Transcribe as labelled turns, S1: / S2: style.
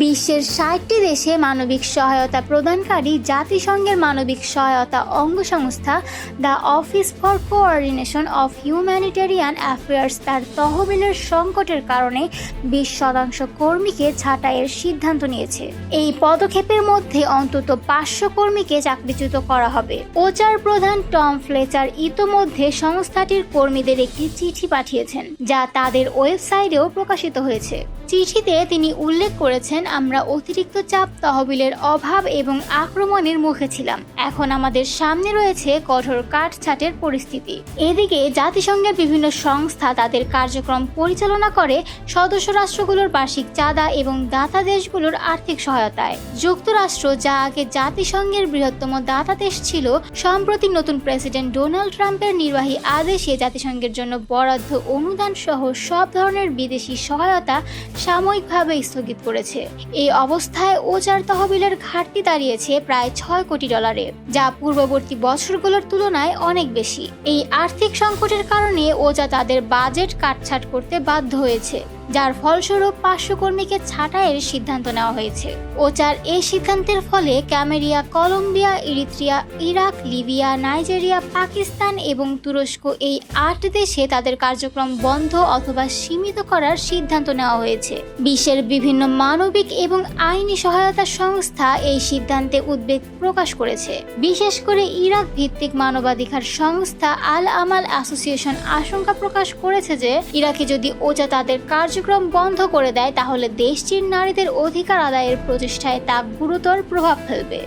S1: বিশ্বের ষাটটি দেশে মানবিক সহায়তা প্রদানকারী জাতিসংঘের মানবিক সহায়তা অঙ্গ সংস্থা the office for coordination of humanitarian affairs তার তহবিলের সংকটের কারণে বিশ শতাংশ কর্মীকে ছাঁটাইয়ের সিদ্ধান্ত নিয়েছে। এই পদক্ষেপের মধ্যে অন্তত পাঁচশো কর্মীকে চাকরিচ্যুত করা হবে। ওচার প্রধান টম ফ্লেচার ইতোমধ্যে সংস্থাটির কর্মীদের একটি চিঠি পাঠিয়েছেন, যা তাদের ওয়েবসাইটেও প্রকাশিত হয়েছে। চিঠিতে তিনি উল্লেখ করেছেন আমরা অতিরিক্ত চাপ, তহবিলের অভাব এবং আক্রমণের মুখে ছিলাম। এখন আমাদের সামনে রয়েছে কঠোর কাটছাটের পরিস্থিতি। এদিকে জাতিসংঘের বিভিন্ন সংস্থা তাদের কার্যক্রম পরিচালনা করে সদস্য রাষ্ট্রগুলোর বার্ষিক চাঁদা এবং দাতা দেশগুলোর আর্থিক সহায়তায়। যুক্তরাষ্ট্র যা আগে জাতিসংঘের বৃহত্তম দাতা দেশ ছিল, সম্প্রতি নতুন প্রেসিডেন্ট ডোনাল্ড ট্রাম্পের নির্বাহী আদেশে জাতিসংঘের জন্য বরাদ্দ অনুদান সহ সব ধরনের বিদেশি সহায়তা সাময়িকভাবে স্থগিত করেছে। এই অবস্থায় ওচার তহবিলের ঘাটতি দাঁড়িয়েছে প্রায় ছয় কোটি ডলারে, যা পূর্ববর্তী বছরগুলোর তুলনায় অনেক বেশি। এই আর্থিক সংকটের কারণে ওজা তাদের বাজেট কাটছাট করতে বাধ্য হয়েছে। যার ফলস্বরূপ পাঁচশো কর্মীকে ছাঁটাইয়ের সিদ্ধান্ত নেওয়া হয়েছে। ওচার এই সিদ্ধান্তের ফলে ক্যামেরিয়া, Colombia, Eritrea, Iraq, Libya, Nigeria, Pakistan এবং তুরস্ক এই আট দেশে তাদের কার্যক্রম বন্ধ অথবা সীমিত করার সিদ্ধান্ত নেওয়া হয়েছে। বিশ্বের বিভিন্ন মানবিক এবং আইনি সহায়তা সংস্থা এই সিদ্ধান্তে উদ্বেগ প্রকাশ করেছে। বিশেষ করে ইরাক ভিত্তিক মানবাধিকার সংস্থা আল আমাল অ্যাসোসিয়েশন আশঙ্কা প্রকাশ করেছে যে ইরাকে যদি ওচা তাদের কার্যক্রম বন্ধ করে দেয় তাহলে দেশটির নারীদের অধিকার আদায়ের প্রচেষ্টায় তা গুরুতর প্রভাব ফেলবে।